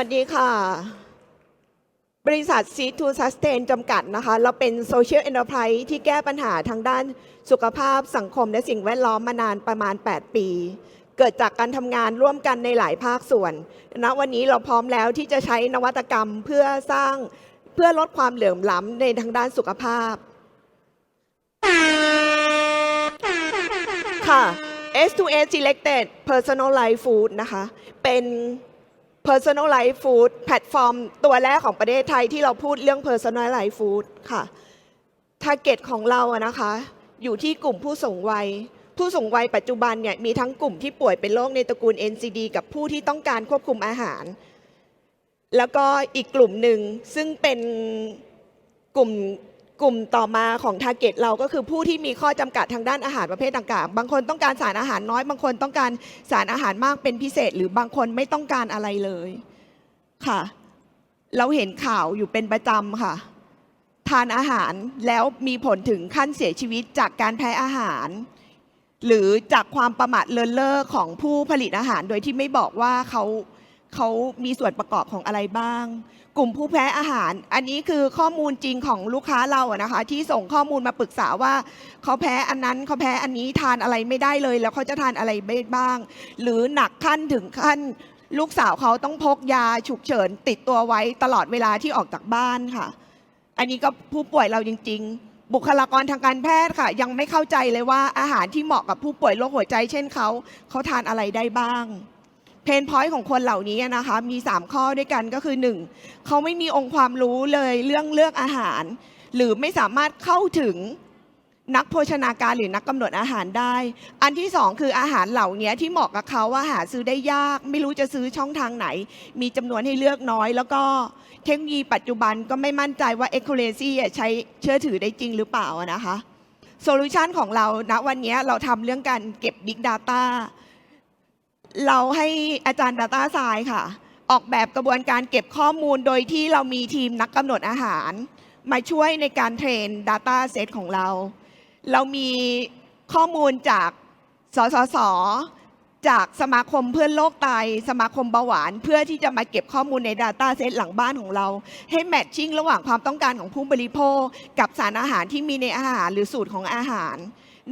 สวัสดีค่ะ บริษัท Seed to Sustain จำกัดนะคะ เราเป็น Social Enterprise ที่แก้ปัญหาทางด้านสุขภาพสังคมและสิ่งแวดล้อมมานานประมาณ 8 ปี เกิดจากการทำงานร่วมกันในหลายภาคส่วนณวันนี้เราพร้อมแล้วที่จะใช้นวัตกรรมเพื่อสร้างเพื่อลดความเหลื่อมล้ำในทางด้านสุขภาพ ค่ะ S2S Selected Personalized Food นะคะ เป็น Personalized Food แพลตฟอร์มตัวแรกของประเทศไทยที่เราพูดเรื่อง Personalized Food ค่ะ Target ของเราอะนะคะ อยู่ที่กลุ่มผู้สูงวัย ผู้สูงวัยปัจจุบันเนี่ยมีทั้งกลุ่มที่ป่วยเป็นโรคในตระกูล NCD กับผู้ที่ต้องการควบคุมอาหาร แล้วก็อีกกลุ่มหนึ่งซึ่งเป็นกลุ่ม กลุ่มต่อมาของ t a r g e t เราก็คือผู้ที่มีข้อจำกัดทางด้านอาหารประเภทต่างๆ บางคนต้องการสารอาหารน้อย บางคนต้องการสารอาหารมากเป็นพิเศษ หรือบางคนไม่ต้องการอะไรเลยค่ะ เราเห็นข่าวอยู่เป็นประจำค่ะ ทานอาหารแล้วมีผลถึงขั้นเสียชีวิตจากการแพ้อาหาร หรือจากความประมาทเลินเล่อของผู้ผลิตอาหารโดยที่ไม่บอกว่าเขา เขามีส่วนประกอบของอะไรบ้าง กลุ่มผู้แพ้อาหาร อันนี้คือข้อมูลจริงของลูกค้าเราอะนะคะ ที่ส่งข้อมูลมาปรึกษาว่า เขาแพ้อันนั้นเขาแพ้อันนี้ทานอะไรไม่ได้เลย แล้วเขาจะทานอะไรไม่บ้าง หรือหนักขั้นถึงขั้น ลูกสาวเขาต้องพกยาฉุกเฉินติดตัวไว้ตลอดเวลาที่ออกจากบ้านค่ะ อันนี้ก็ผู้ป่วยเราจริง ๆ บุคลากรทางการแพทย์ค่ะ ยังไม่เข้าใจเลยว่าอาหารที่เหมาะกับผู้ป่วยโรคหัวใจ เช่นเขาเขาทานอะไรได้บ้าง เพนพอยต์ของคนเหล่านี้นะคะ มี 3 ข้อด้วยกันก็คือ 1. เขาไม่มีองค์ความรู้เลยเรื่องเลือกอาหาร หรือไม่สามารถเข้าถึงนักโภชนาการหรือนักกำหนดอาหารได้ อันที่สองคืออาหารเหล่านี้ที่เหมาะกับเขาว่าหาซื้อได้ยาก ไม่รู้จะซื้อช่องทางไหน มีจำนวนให้เลือกน้อย แล้วก็เทคโนโลยีปัจจุบันก็ไม่มั่นใจว่า accuracy อ่ใช้เชื่อถือได้จริงหรือเปล่านะคะโซลูชันของเราณวันนี้เราทำเรื่องการเก็บ Big Data เราให้อาจารย์ Data s c i e n c e ค่ะ ออกแบบกระบวนการเก็บข้อมูลโดยที่เรามีทีมนักกำหนดอาหาร มาช่วยในการเทรน Data Set ของเรา เรามีข้อมูลจากสสส จากสมาคมเพื่อนโรคไต สมาคมเบาหวาน เพื่อที่จะมาเก็บข้อมูลใน Data Set หลังบ้านของเรา ให้แมทชิ่งระหว่างความต้องการของผู้บริโภค กับสารอาหารที่มีในอาหารหรือสูตรของอาหาร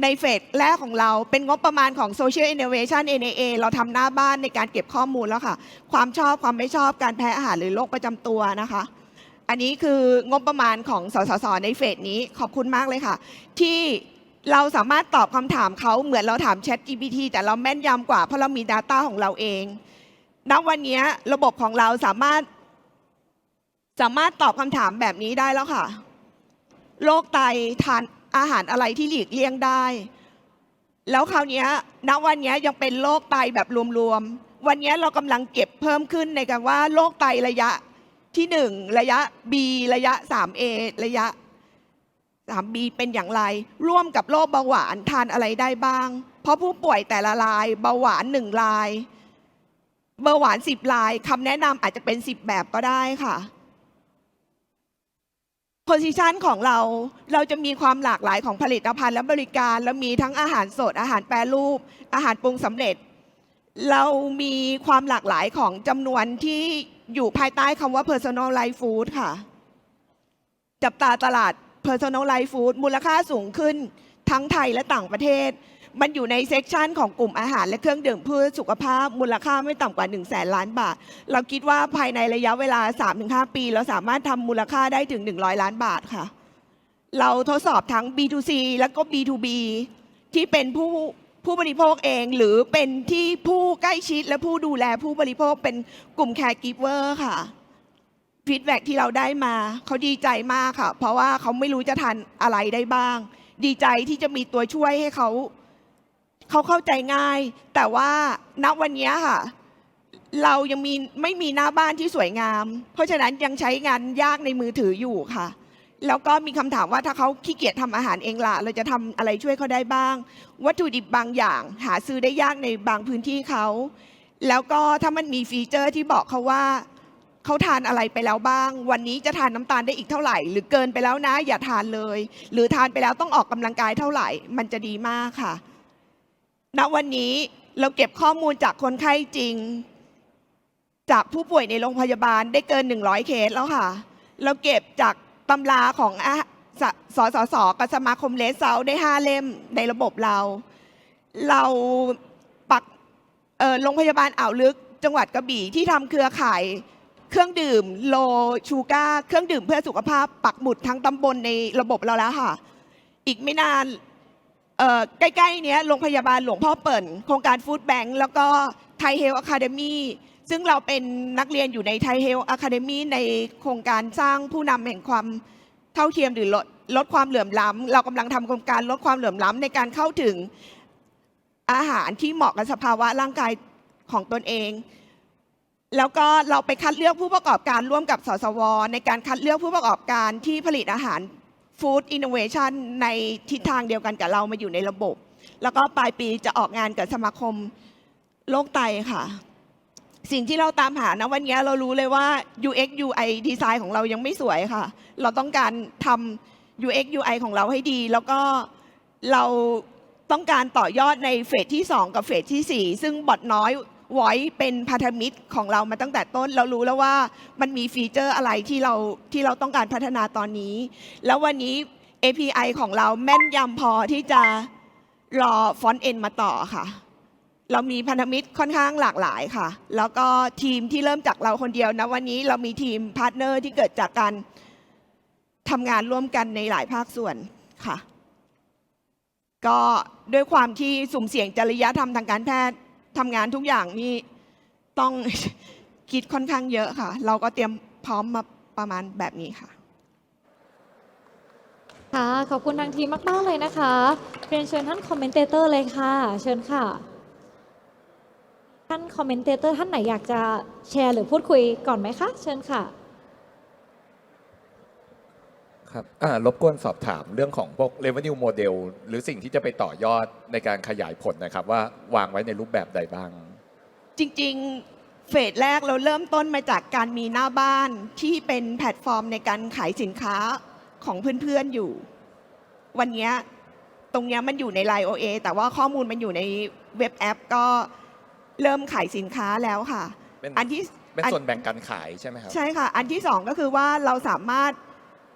ในเฟสแรกของเราเป็นงบประมาณของ Social Innovation NAA เราทำหน้าบ้านในการเก็บข้อมูลแล้วค่ะ ความชอบความไม่ชอบการแพ้อาหารหรือโรคประจำตัวนะคะ อันนี้คืองบประมาณของสสสในเฟสนี้ขอบคุณมากเลยค่ะ ที่เราสามารถตอบคำถามเขาเหมือนเราถาม Chat GPT แต่เราแม่นยำกว่าเพราะเรามี Data ของเราเองณวันนี้ระบบของเราสามารถ สามารถตอบคำถามแบบนี้ได้แล้วค่ะโรคไตทาน อาหารอะไรที่หลีกเลี่ยงได้ แล้วคราวนี้ณวันนี้ยังเป็นโรคไตแบบรวมๆ วันนี้เรากำลังเก็บเพิ่มขึ้นในการว่าโรคไตระยะที่หนึ่งระยะ B ระยะ 3A ระยะ 3B เป็นอย่างไร ร่วมกับโรคเบาหวานทานอะไรได้บ้าง เพราะผู้ป่วยแต่ละรายเบาหวานหนึ่งรายเบาหวาน10รายคำแนะนำอาจจะเป็น10แบบก็ได้ค่ะ โพซิชันของเราเราจะมีความหลากหลายของผลิตภัณฑ์และบริการ แล้วมีทั้งอาหารสด อาหารแปรรูป อาหารปรุงสำเร็จ เรามีความหลากหลายของจำนวนที่อยู่ภายใต้คำว่า personalized food ค่ะ จับตาตลาด personalized food มูลค่าสูงขึ้นทั้งไทยและต่างประเทศ มันอยู่ในเซกชันของกลุ่มอาหารและเครื่องดื่มเพื่อสุขภาพมูลค่าไม่ต่ำกว่า 1 0 0 0 0แสนล้านบาท เราคิดว่าภายในระยะเวลา 3-5 ปี เราสามารถทำมูลค่าได้ถึง 100 ล้านบาทค่ะ เราทดสอบทั้ง B2C แล้วก็ B2B ที่เป็นผู้ผู้บริโภคเองหรือเป็นที่ผู้ใกล้ชิดและผู้ดูแลผู้บริโภคเป็นกลุ่ม caregiver ค่ะฟีดแบ็ที่เราได้มาเขาดีใจมากค่ะ เพราะว่าเขาไม่รู้จะทานอะไรได้บ้าง ดีใจที่จะมีตัวช่วยให้เขา เขาเข้าใจง่าย แต่ว่าณวันนี้ค่ะ เรายังมีไม่มีหน้าบ้านที่สวยงาม เพราะฉะนั้นยังใช้งานยากในมือถืออยู่ค่ะ แล้วก็มีคำถามว่าถ้าเขาขี้เกียจทำอาหารเองล่ะเราจะทำอะไรช่วยเขาได้บ้าง วัตถุดิบบางอย่าง หาซื้อได้ยากในบางพื้นที่เขาแล้วก็ถ้ามันมีฟีเจอร์ที่บอกเขาว่าเขาทานอะไรไปแล้วบ้าง วันนี้จะทานน้ำตาลได้อีกเท่าไหร่ หรือเกินไปแล้วนะ อย่าทานเลย หรือทานไปแล้วต้องออกกำลังกายเท่าไหร่ มันจะดีมากค่ะ ณวันนี้เราเก็บข้อมูลจากคนไข้จริง จากผู้ป่วยในโรงพยาบาลได้เกิน 100 เคสแล้วค่ะ เราเก็บจากตำราของอะสสสสกับสมาคมเลสเซาได้ 5 เล่มในระบบเรา เราปักโรงพยาบาลอ่าวลึกจังหวัดกระบี่ที่ทำเครือข่ายเครื่องดื่มโลชูกาเครื่องดื่มเพื่อสุขภาพปักหมุดทั้งตำบลในระบบเราแล้วค่ะ อีกไม่นาน ใกล้ๆเนี้ยโรงพยาบาลหลวงพ่อเปิ่น โครงการฟู้ดแบงก์แล้วก็ไทยเฮลอะคาเดมีซึ่งเราเป็นนักเรียนอยู่ในไทยเฮลอะคาเดมีในโครงการสร้างผู้นำแห่งความเท่าเทียมหรือลดลดความเหลื่อมล้ำเรากำลังทำโครงการลดความเหลื่อมล้ำในการเข้าถึงอาหารที่เหมาะกับสภาวะร่างกายของตนเอง แล้วก็เราไปคัดเลือกผู้ประกอบการร่วมกับสสว ในการคัดเลือกผู้ประกอบการที่ผลิตอาหาร ฟู้ดอินโนเวชันในทิศทางเดียวกันกับเรามาอยู่ในระบบ แล้วก็ปลายปีจะออกงานกับสมาคมโรคไตค่ะ สิ่งที่เราตามหานะวันนี้เรารู้เลยว่า UX UI ดีไซน์ของเรายังไม่สวยค่ะ เราต้องการทำ UX UI ของเราให้ดี แล้วก็เราต้องการต่อยอดในเฟสที่ 2 กับเฟสที่ 4 ซึ่งบอทน้อย ไว้เป็นพันธมิตรของเรามาตั้งแต่ต้น เรารู้แล้วว่ามันมีฟีเจอร์อะไรที่เราที่เราต้องการพัฒนาตอนนี้ แล้ววันนี้ API ของเราแม่นยำพอที่จะรอฟอนต์เอ็นมาต่อค่ะ เรามีพันธมิตรค่อนข้างหลากหลายค่ะ แล้วก็ทีมที่เริ่มจากเราคนเดียวนะวันนี้เรามีทีมพาร์ทเนอร์ที่เกิดจากการทำงานร่วมกันในหลายภาคส่วนค่ะ ก็ด้วยความที่สุ่มเสี่ยงจริยธรรมทางการแพทย์ ทำงานทุกอย่างนี่ต้อง คิดค่อนข้างเยอะค่ะ เราก็เตรียมพร้อมมาประมาณแบบนี้ค่ะ ค่ะ ขอบคุณทางทีมมาก ๆ เลยนะคะเรียนเชิญท่านคอมเมนเตเตอร์เลยค่ะ เชิญค่ะ ท่านคอมเมนเตเตอร์ท่านไหนอยากจะแชร์หรือพูดคุยก่อนไหมคะ เชิญค่ะ ครับอ่ารบกวนสอบถามเรื่องของพวก revenue model หรือสิ่งที่จะไปต่อยอดในการขยายผลนะครับ ว่าวางไว้ในรูปแบบใดบ้าง จริงๆ เฟสแรกเราเริ่มต้นมาจากการมีหน้าบ้านที่เป็นแพลตฟอร์มในการขายสินค้าของเพื่อนๆอยู่ วันเนี้ยตรงเนี้ยมันอยู่ใน Line OA แต่ว่าข้อมูลมันอยู่ในเว็บแอป ก็เริ่มขายสินค้าแล้วค่ะเป็นอันที่เป็นอันส่วนแบ่งการขายใช่ไหมครับ ใช่ค่ะ อันที่สองก็คือว่าเราสามารถ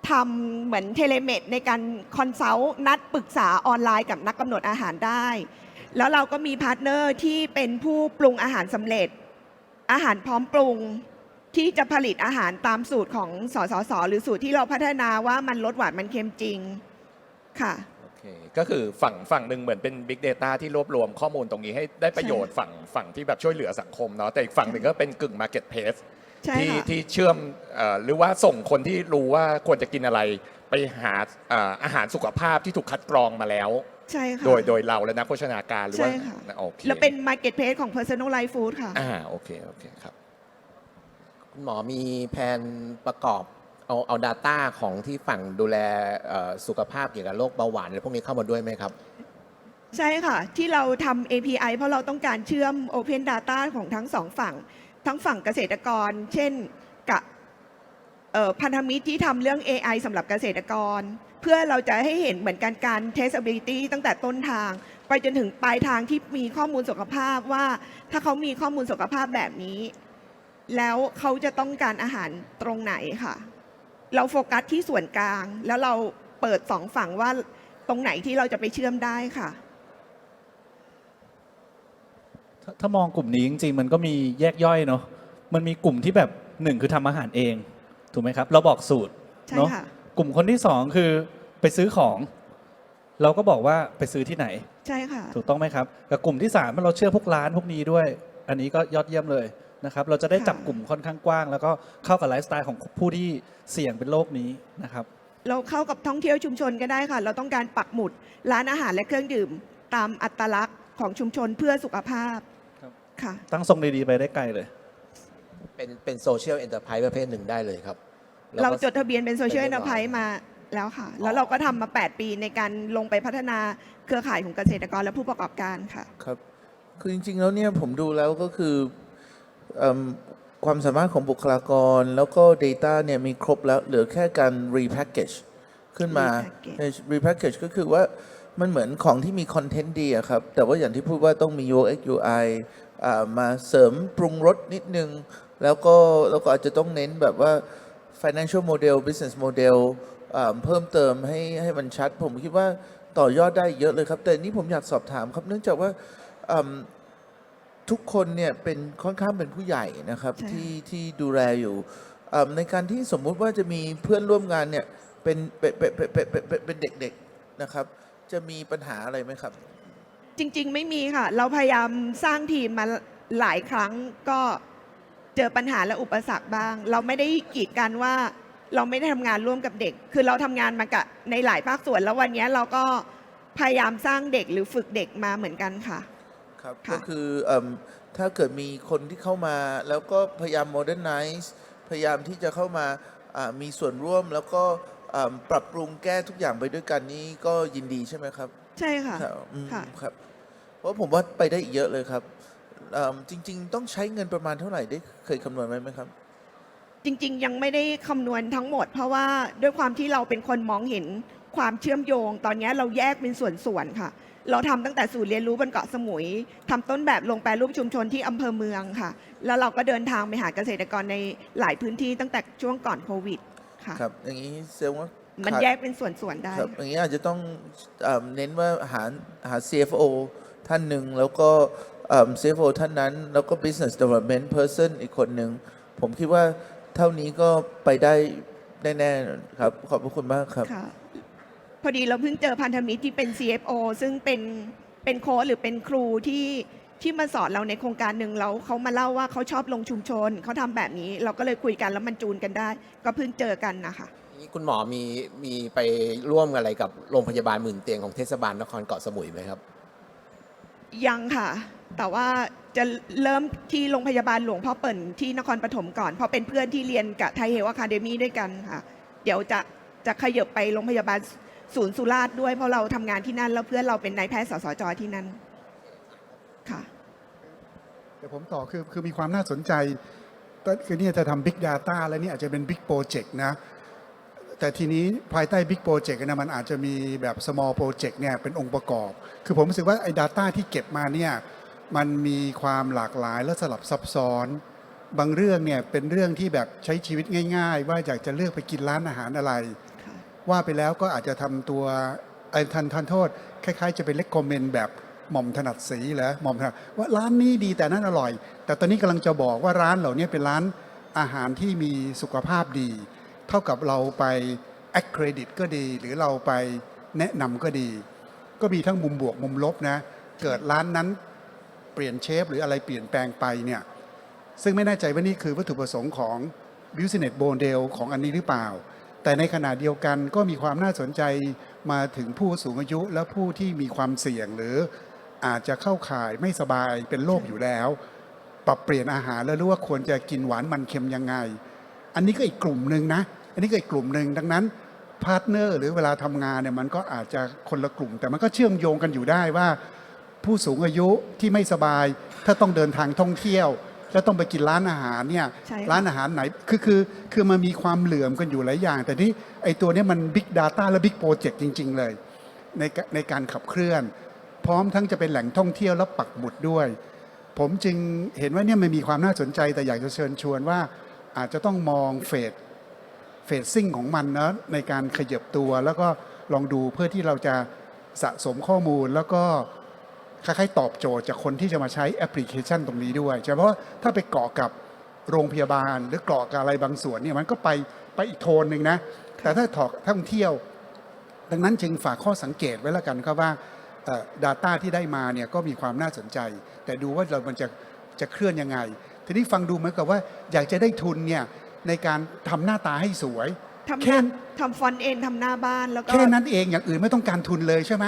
ทำเหมือนเทเลเมดในการคอนซัลท์นัดปรึกษาออนไลน์กับนักกำหนดอาหารได้ แล้วเราก็มีพาร์ทเนอร์ที่เป็นผู้ปรุงอาหารสำเร็จ อาหารพร้อมปรุงที่จะผลิตอาหารตามสูตรของสสส หรือสูตรที่เราพัฒนาว่ามันลดหวานมันเค็มจริงค่ะ โอเคก็คือฝั่งฝั่งหนึ่งเหมือนเป็น Big Data ที่รวบรวมข้อมูลตรงนี้ให้ได้ประโยชน์ฝั่งฝั่งที่แบบช่วยเหลือสังคมเนาะแต่อีกฝั่งหนึ่งก็เป็นกึ่ง Marketplace ใช่ที่ค่ะ ที่เชื่อมเอ่อหรือว่าส่งคนที่รู้ว่าควรจะกินอะไรไปหาเอ่ออาหารสุขภาพที่ถูกคัดกรองมาแล้ว ใช่ค่ะ โดยโดยเราและนักโภชนาการหรือว่าใช่ค่ะ โอเคแล้วเป็น Marketplace ของ Personal Life Food ค่ะ อ่าโอเคโอเคครับ คุณหมอมีแผนประกอบเอาเอา Data ของที่ฝั่งดูแลเอ่อสุขภาพเกี่ยวกับโรคเบาหวานอะไรพวกนี้เข้ามาด้วยไหมครับ ใช่ค่ะ ที่เราทำ API เพราะเราต้องการเชื่อม Open Data ของทั้งสองฝั่ง ทั้งฝั่งเกษตรกร เช่นกับพันธมิตรที่ทำเรื่อง AI สำหรับเกษตรกร เพื่อเราจะให้เห็นเหมือนกันการ testability ตั้งแต่ต้นทาง ไปจนถึงปลายทางที่มีข้อมูลสุขภาพว่า ถ้าเขามีข้อมูลสุขภาพแบบนี้ แล้วเขาจะต้องการอาหารตรงไหนค่ะ เราโฟกัสที่ส่วนกลาง แล้วเราเปิดสองฝั่งว่าตรงไหนที่เราจะไปเชื่อมได้ค่ะ ถ้าถ้ามองกลุ่มนี้จริงๆ มันก็มีแยกย่อยเนาะมันมีกลุ่มที่แบบหนึ่งคือทำอาหารเอง ถูกไหมครับ เราบอกสูตรใช่เนาะค่ะ กลุ่มคนที่สองคือไปซื้อของ เราก็บอกว่าไปซื้อที่ไหน ใช่ค่ะ ถูกต้องไหมครับกับกลุ่มที่สามเราเชื่อพวกร้านพวกนี้ด้วย อันนี้ก็ยอดเยี่ยมเลยนะครับ เราจะได้จับค่ะกลุ่มค่อนข้างกว้าง แล้วก็เข้ากับไลฟ์สไตล์ของผู้ที่เสี่ยงเป็นโรคนี้นะครับ เราเข้ากับท่องเที่ยวชุมชนก็ได้ค่ะ เราต้องการปักหมุด ร้านอาหารและเครื่องดื่ม ตามอัตลักษณ์ของชุมชนเพื่อสุขภาพ ครับค่ะ ตั้งทรงดีๆไปได้ไกลเลย เป็นเป็นโซเชียลเอ็นเตอร์ไพรส์ประเภทหนึ่งได้เลยครับแล้วเราก็ จดทะเบียนเป็นโซเชียลเป็นแอนเรียบร้อยไพรมาแล้วค่ะ แล้วเราก็ทำมา 8 ปีในการลงไปพัฒนาเครือข่ายของเกษตรกรและผู้ประกอบการค่ะ ครับ คือจริง ๆ แล้วเนี่ยผมดูแล้วก็คือเอิ่มความสามารถของบุคลากรแล้วก็ Data เนี่ยมีครบแล้วเหลือแค่การ repackage ขึ้นมา repackage ใน repackage ก็คือว่ามันเหมือนของที่มีคอนเทนต์ดีอะครับ แต่ว่าอย่างที่พูดว่าต้องมี UX UI อ่า มาเสริมปรุงรสนิดนึง แล้วก็แล้วก็อาจจะต้องเน้นแบบว่า financial model business model อ่าเพิ่มเติมให้ให้มันชัด ผมคิดว่าต่อยอดได้เยอะเลยครับ แต่นี่ผมอยากสอบถามครับ เนื่องจากว่าอืมทุกคนเนี่ยเป็นค่อนข้างเป็นผู้ใหญ่นะครับใช่ที่ที่ดูแลอยู่อืมในการที่สมมุติว่าจะมีเพื่อนร่วมงานเนี่ยเป็นเป็นเป็นเป็นเป็นเป็นเป็นเด็กๆนะครับ จะมีปัญหาอะไรไหมครับ จริง ๆ ไม่มีค่ะ เราพยายามสร้างทีมมาหลายครั้งก็เจอปัญหาและอุปสรรคบ้าง เราไม่ได้กีดกันว่าเราไม่ได้ทำงานร่วมกับเด็ก คือเราทำงานมากับในหลายภาคส่วน แล้ววันนี้เราก็พยายามสร้างเด็กหรือฝึกเด็กมาเหมือนกันค่ะ ครับค่ะ ก็คือเอิ่มถ้าเกิดมีคนที่เข้ามาแล้วก็พยายาม modernize พยายามที่จะเข้ามาอ่ามีส่วนร่วมแล้วก็อ่าปรับปรุงแก้ทุกอย่างไปด้วยกันนี่ก็ยินดีใช่ไหมครับใช่ค่ะ ครับอืมค่ะ ครับ เพราะผมว่าไปได้อีกเยอะเลยครับเอิ่มจริง ๆ ต้องใช้เงินประมาณเท่าไหร่ได้เคยคำนวณไว้ไหมครับ จริง ๆ ยังไม่ได้คำนวณทั้งหมด เพราะว่าด้วยความที่เราเป็นคนมองเห็นความเชื่อมโยง ตอนนี้เราแยกเป็นส่วนๆค่ะ เราทำตั้งแต่ศูนย์เรียนรู้บนเกาะสมุยทำต้นแบบลงแปรรูปชุมชนที่อำเภอเมืองค่ะ แล้วเราก็เดินทางไปหาเกษตรกรในหลายพื้นที่ตั้งแต่ช่วงก่อนโควิดค่ะ ครับ อย่างนี้แสดงว่ามันขาดแยกเป็นส่วนๆได้ ครับอย่างนี้อาจจะต้องเอิ่มเน้นว่าหาหา CFO ท่านหนึ่ง แล้วก็เอิ่ม CFO ท่านนั้น แล้วก็ Business Development Person อีกคนหนึ่ง ผมคิดว่าเท่านี้ก็ไปได้แน่ๆครับ ขอบพระคุณมากครับ ค่ะ พอดีเราเพิ่งเจอพันธมิตรที่เป็น CFO ซึ่งเป็นเป็นโค้ชหรือเป็นครูที่ที่มาสอนเราในโครงการหนึ่งแล้วเขามาเล่าว่าเขาชอบลงชุมชน เขาทำแบบนี้ เราก็เลยคุยกันแล้วมันจูนกันได้ ก็เพิ่งเจอกันนะคะ นี่คุณหมอมีมีไปร่วมอะไรกับโรงพยาบาลหมื่นเตียงของเทศบาลนครเกาะสมุยไหมครับ ยังค่ะ แต่ว่าจะเริ่มที่โรงพยาบาลหลวงพ่อเปิ่นที่นครปฐมก่อน เพราะเป็นเพื่อนที่เรียนกับไทยเฮลอะคาเดมี่ด้วยกันค่ะ เดี๋ยวจะจะขยับไปโรงพยาบาลศูนย์สุราษฎร์ด้วยเพราะเราทำงานที่นั่น แล้วเพื่อนเราเป็นนายแพทย์สสจที่นั่นค่ะ แต่ผมต่อคือคือมีความน่าสนใจคือเนี่ยจะทำ Big Data แล้วนี่อาจจะเป็น Big Project นะ แต่ทีนี้ภายใต้ Big Project เนะมันอาจจะมีแบบ Small Project เนี่ยเป็นองค์ประกอบ คือผมรู้สึกว่าไอ้ Data ที่เก็บมาเนี่ยมันมีความหลากหลายและสลับซับซ้อน บางเรื่องเนี่ยเป็นเรื่องที่แบบใช้ชีวิตง่าย ๆ ว่าอยากจะเลือกไปกินร้านอาหารอะไรค่ะว่าไปแล้วก็อาจจะทำตัวไอ้ทันทันโทษ คล้ายๆ จะเป็นเล c คอมเมนต์แบบหม่อมถนัดสีเหรอหม่อมถนัดว่าร้านนี้ดีแต่นั้นอร่อย แต่ตอนนี้กำลังจะบอกว่าร้านเหล่านี้เป็นร้านอาหารที่มีสุขภาพดี เท่ากับเราไป accredit ก็ดี หรือเราไปแนะนำก็ดี ก็มีทั้งมุมบวกมุมลบนะ เกิดร้านนั้นเปลี่ยนเชฟหรืออะไรเปลี่ยนแปลงไปเนี่ยซึ่งไม่แน่ใจว่านี่คือวัตถุประสงค์ของ business model ของอันนี้หรือเปล่า แต่ในขณะเดียวกันก็มีความน่าสนใจมาถึงผู้สูงอายุและผู้ที่มีความเสี่ยงหรืออาจจะเข้าข่ายไม่สบายเป็นโรคอยู่แล้ว ปรับเปลี่ยนอาหารแล้วรู้ว่าควรจะกินหวานมันเค็มยังไง อันนี้ก็อีกกลุ่มหนึ่งนะ อันนี้ก็อีกกลุ่มหนึ่งดังนั้นพาร์ทเนอร์หรือเวลาทำงานเนี่ยมันก็อาจจะคนละกลุ่ม แต่มันก็เชื่อมโยงกันอยู่ได้ว่า ผู้สูงอายุที่ไม่สบาย ถ้าต้องเดินทางท่องเที่ยว แล้วต้องไปกินร้านอาหารเนี่ยใช่ค่ะร้านอาหารไหนคือคือคือมันมีความเหลื่อมกันอยู่หลายอย่าง แต่ที่ไอตัวเนี้ยมัน Big Data และ Big Project จริง ๆ เลย ในกในการขับเคลื่อน พร้อมทั้งจะเป็นแหล่งท่องเที่ยวและปักหมุดด้วย ผมจึงเห็นว่าเนี่ยมันมีความน่าสนใจแต่อยากจะเชิญชวนว่าอาจจะต้องมองเฟสเฟสซิ่งของมันนะในการขยับตัวแล้วก็ลองดูเพื่อที่เราจะสะสมข้อมูลแล้วก็คล้ายๆตอบโจทย์จากคนที่จะมาใช้แอปพลิเคชันตรงนี้ด้วยเฉพาะถ้าไปเกาะกับโรงพยาบาล หรือเกาะกับอะไรบางส่วนเนี่ยมันก็ไปไปอีกโทนหนึ่งนะ แต่ถ้าถอกท่องเที่ยว ดังนั้นจึงฝากข้อสังเกตไว้แล้วกันครับว่าเอ่อ Data ที่ได้มาเนี่ยก็มีความน่าสนใจ แต่ดูว่าเรามันจะจะเคลื่อนยังไง ทีนี้ฟังดูเหมือนกับว่าอยากจะได้ทุนเนี่ย ในการทำหน้าตาให้สวย ทำแค่ ทำทำฟอนต์เอ็นทำหน้าบ้านแล้วก็แค่นั้นเองอย่างอื่นไม่ต้องการทุนเลยใช่ไหม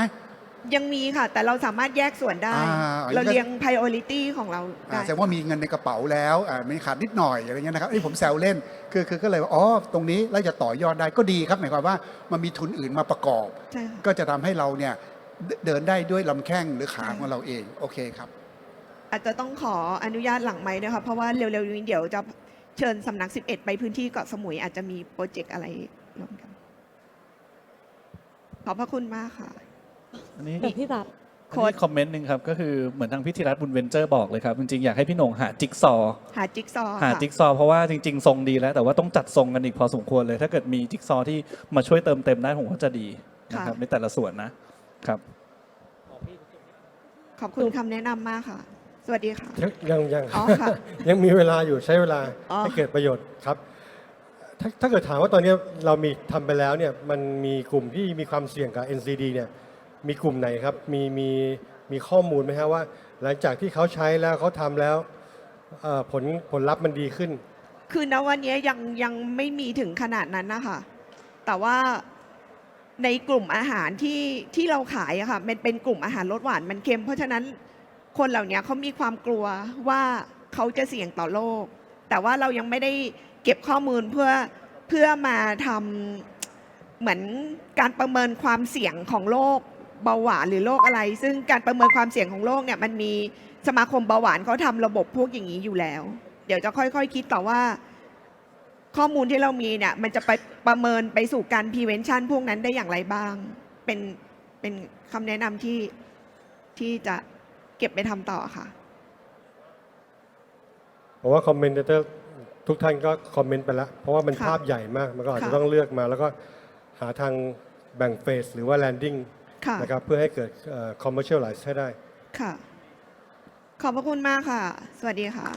ยังมีค่ะ แต่เราสามารถแยกส่วนได้ อ่า เราเรียง priority ของเราอ่าได้แสดงว่ามีเงินในกระเป๋าแล้วอ่ามีขาดนิดหน่อยอะไรเงี้ยนะครับไอ้ยผมแซวเล่นคือคือก็เลยว่าอ๋อตรงนี้แล้วจะต่อยอดได้ก็ดีครับหมายความว่ามันมีทุนอื่นมาประกอบ ใช่ค่ะ ก็จะทำให้เราเนี่ยเดิเดินได้ด้วยลำแข้งหรือขาใช่ของเราเอง โอเคครับ อาจจะต้องขออนุญาตหลังไม้ด้วยค่ะเพราะว่าเร็วๆนี้เดี๋ยวจะ เชิญสำนัก 11 ไปพื้นที่เกาะสมุยอาจจะมีโปรเจกต์อะไรร่วมกัน ขอบพระคุณมากค่ะ อันนี้เดี๋ยวพี่รัฐอันนี้คอมเมนต์หนึ่งครับ ก็คือเหมือนทางพิธีรัตน์บุญเวนเจอร์บอกเลยครับ จริงๆ อยากให้พี่โหน่งหาจิ๊กซอว์หาจิ๊กซอว์หาค่ะ จิ๊กซอว์เพราะว่าจริงๆ ทรงดีแล้ว แต่ว่าต้องจัดทรงกันอีกพอสมควรเลย ถ้าเกิดมีจิ๊กซอว์ที่มาช่วยเติมเต็มได้ผมว่าจะดีนะครับในแต่ละส่วนนะครับ ขอบคุณคำแนะนำมากค่ะ สวัสดีค่ะ ยังยังอ๋อค่ะยังมีเวลาอยู่ใช้เวลาอ๋อ ให้เกิดประโยชน์ครับ ถ้าถ้าเกิดถามว่าตอนนี้เรามีทำไปแล้วเนี่ยมันมีกลุ่มที่มีความเสี่ยงกับ NCD เนี่ยมีกลุ่มไหนครับ มีมีมีข้อมูลไหมครับว่า หลังจากที่เขาใช้แล้วเขาทำแล้วเอ่อผลผลลัพธ์มันดีขึ้น คือณวันนี้ยังยังไม่มีถึงขนาดนั้นนะคะแต่ว่าในกลุ่มอาหารที่ที่เราขายอะค่ะมันเป็นกลุ่มอาหารรสหวานมันเค็ม เพราะฉะนั้น คนเหล่านี้เขามีความกลัวว่าเขาจะเสี่ยงต่อโรคแต่ว่าเรายังไม่ได้เก็บข้อมูลเพื่อเพื่อมาทำเหมือนการประเมินความเสี่ยงของโรคเบาหวานหรือโรคอะไร ซึ่งการประเมินความเสี่ยงของโรคเนี่ยมันมีสมาคมเบาหวานเขาทำระบบพวกอย่างนี้อยู่แล้ว เดี๋ยวจะค่อยๆคคิดต่อว่า ข้อมูลที่เรามีเนี่ยมันจะไปประเมินไปสู่การ prevention พวกนั้นได้อย่างไรบ้าง เป็นเป็นคำแนะนำที่ที่จะ ก็บไปทำต่อค่ะ ผมว่าคอมเมนเตอร์ทุกท่านก็คอมเมนต์ไปแล้ว เพราะว่ามันค่ะภาพใหญ่มาก มันก็อาจจะค่ะ ต้องเลือกมา แล้วก็หาทางแบ่งเฟสหรือว่าแลนดิ้งค่ะ นะครับเพื่อให้เกิดคอมเมอร์เชียลไลซ์ให้ได้ ค่ะ ขอบพระคุณมากค่ะ สวัสดีค่ะ